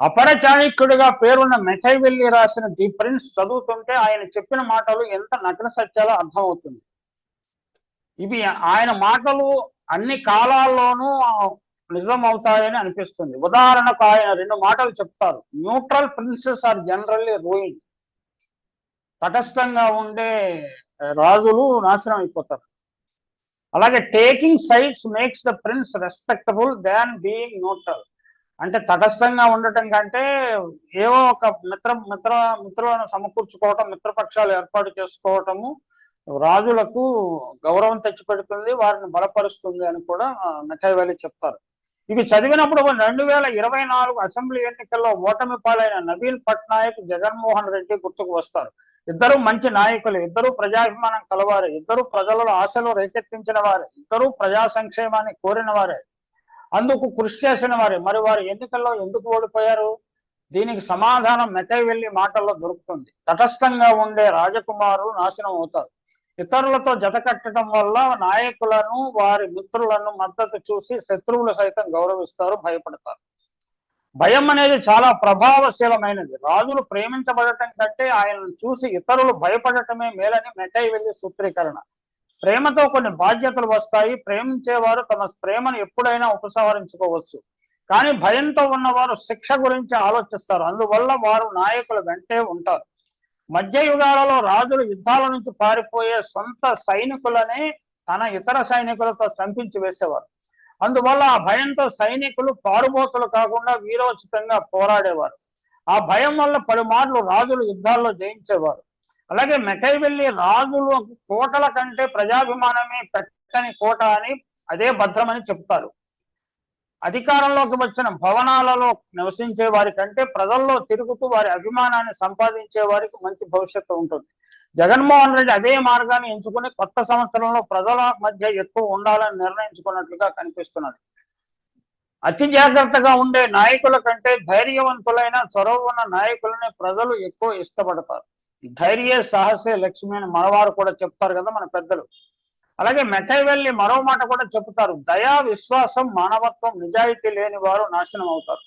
అపర చాణిక్యుడిగా పేరున్న మెకైవెల్లి రాసిన ది ప్రిన్స్ చదువుతుంటే ఆయన చెప్పిన మాటలు ఎంత నటన సత్యాలో అర్థమవుతుంది. ఇవి ఆయన మాటలు అన్ని కాలాల్లోనూ నిజం అవుతాయని అనిపిస్తుంది. ఉదాహరణకు ఆయన రెండు మాటలు చెప్తారు. Neutral princes are generally ruin. తటస్థంగా ఉండే రాజులు నాశనం అయిపోతారు. అలాగే taking sides makes the prince respectable than being neutral. అంటే తటస్థంగా ఉండటం కంటే ఏవో ఒక మిత్ర మిత్ర మిత్రులను సమకూర్చుకోవటం మిత్రపక్షాలు ఏర్పాటు చేసుకోవటము రాజులకు గౌరవం తెచ్చిపెడుతుంది వారిని బలపరుస్తుంది అని కూడా మెకాయవేలి చెప్తారు. ఇవి చదివినప్పుడు రెండు వేల ఇరవై నాలుగు అసెంబ్లీ ఎన్నికల్లో ఓటమి పాలైన నవీన్ పట్నాయక్ జగన్మోహన్ రెడ్డి గుర్తుకు వస్తారు. ఇద్దరు మంచి నాయకులు ఇద్దరు ప్రజాభిమానం కలవారే ఇద్దరు ప్రజలలో ఆశలు రేకెత్తించిన వారే ఇద్దరు ప్రజా సంక్షేమాన్ని కోరిన వారే. అందుకు కృషి చేసిన వారే. మరి వారు ఎన్నికల్లో ఎందుకు ఓడిపోయారు? దీనికి సమాధానం మెటై వెళ్ళి మాటల్లో దొరుకుతుంది. తటస్థంగా ఉండే రాజకుమారులు నాశనం అవుతారు. ఇతరులతో జత కట్టడం వల్ల నాయకులను వారి మిత్రులను మద్దతు చూసి శత్రువులు సైతం గౌరవిస్తారు భయపడతారు. భయం అనేది చాలా ప్రభావశీలమైనది. రాజులు ప్రేమించబడటం కంటే ఆయనను చూసి ఇతరులు భయపడటమే మేలని మెటై వెళ్ళి సూత్రీకరణ. ప్రేమతో కొన్ని బాధ్యతలు వస్తాయి. ప్రేమించేవారు తమ ప్రేమను ఎప్పుడైనా ఉపసంహరించుకోవచ్చు. కానీ భయంతో ఉన్నవారు శిక్ష గురించి ఆలోచిస్తారు. అందువల్ల వారు నాయకుల వెంటే ఉంటారు. మధ్య యుగాలలో రాజులు యుద్ధాల నుంచి పారిపోయే సొంత సైనికులనే తన ఇతర సైనికులతో చంపించి వేసేవారు. అందువల్ల ఆ భయంతో సైనికులు పారుబోతులు కాకుండా వీరోచితంగా పోరాడేవారు. ఆ భయం వల్ల పలుమార్లు రాజులు యుద్ధాల్లో జయించేవారు. అలాగే మెకైవెల్లి రాజులు కోటల కంటే ప్రజాభిమానమే పెట్టని కోట అని అదే భద్రమని చెప్తారు. అధికారంలోకి వచ్చిన భవనాలలో నివసించే వారి కంటే ప్రజల్లో తిరుగుతూ వారి అభిమానాన్ని సంపాదించే వారికి మంచి భవిష్యత్తు ఉంటుంది. జగన్మోహన్ రెడ్డి అదే మార్గాన్ని ఎంచుకుని కొత్త సంవత్సరంలో ప్రజల మధ్య ఎక్కువ ఉండాలని నిర్ణయించుకున్నట్లుగా కనిపిస్తున్నది. అతి జాగ్రత్తగా ఉండే నాయకుల కంటే ధైర్యవంతులైన చొరవ ఉన్న నాయకులని ప్రజలు ఎక్కువ ఇష్టపడతారు. ధైర్య సాహసే లక్ష్మి అని మనవారు కూడా చెప్తారు కదా మన పెద్దలు. అలాగే మెటైవెల్లి మరో మాట కూడా చెప్తారు దయా విశ్వాసం మానవత్వం నిజాయితీ లేని వారు నాశనం అవుతారు.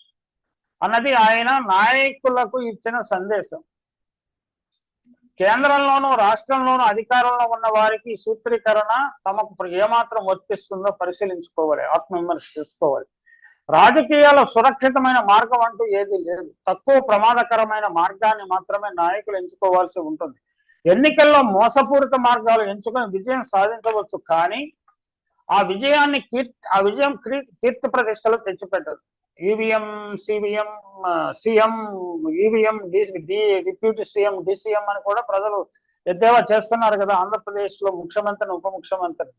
అన్నది ఆయన నాయకులకు ఇచ్చిన సందేశం. కేంద్రంలోనూ రాష్ట్రంలోనూ అధికారంలో ఉన్న వారికి సూత్రీకరణ తమకు ఏమాత్రం వర్తిస్తుందో పరిశీలించుకోవాలి ఆత్మవిమర్శ చేసుకోవాలి. రాజకీయాల సురక్షితమైన మార్గం అంటూ ఏది లేదు. తక్కువ ప్రమాదకరమైన మార్గాన్ని మాత్రమే నాయకులు ఎంచుకోవాల్సి ఉంటుంది. ఎన్నికల్లో మోసపూరిత మార్గాలు ఎంచుకొని విజయం సాధించవచ్చు కానీ ఆ విజయాన్ని కీర్తి ఆ విజయం కీర్తి ప్రతిష్టలు తెచ్చిపెట్టదు. EVM CVM CM EVM deputy CM DCM అని కూడా ప్రజలు ఎద్దేవా చేస్తున్నారు కదా. ఆంధ్రప్రదేశ్లో ముఖ్యమంత్రిని ఉప ముఖ్యమంత్రి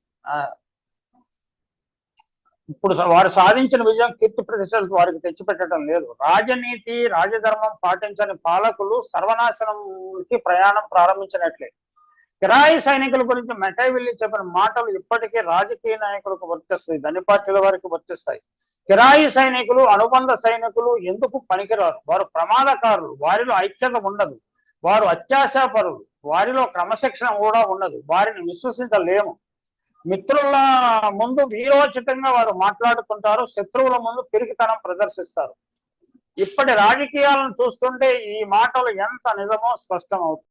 ఇప్పుడు వారు సాధించిన విజయం కీర్తి ప్రతిష్టలు వారికి తెచ్చిపెట్టడం లేదు. రాజనీతి రాజధర్మం పాటించని పాలకులు సర్వనాశనంకి ప్రయాణం ప్రారంభించినట్లే. కిరాయి సైనికుల గురించి మెటైవిల్లి చెప్పిన మాటలు ఇప్పటికీ రాజకీయ నాయకులకు వర్తిస్తాయి. ధని పార్టీల వారికి వర్తిస్తాయి. కిరాయి సైనికులు అనుబంధ సైనికులు ఎందుకు పనికిరారు? వారు ప్రమాదకారులు. వారిలో ఐక్యత ఉండదు. వారు అత్యాశాపరులు. వారిలో క్రమశిక్షణ కూడా ఉండదు. వారిని విశ్వసించలేము. మిత్రుల ముందు వీరోచితంగా వారు మాట్లాడుతుంటారు శత్రువుల ముందు పిరికితనం ప్రదర్శిస్తారు. ఇప్పటి రాజకీయాలను చూస్తుంటే ఈ మాటలు ఎంత నిజమో స్పష్టం అవుతుంది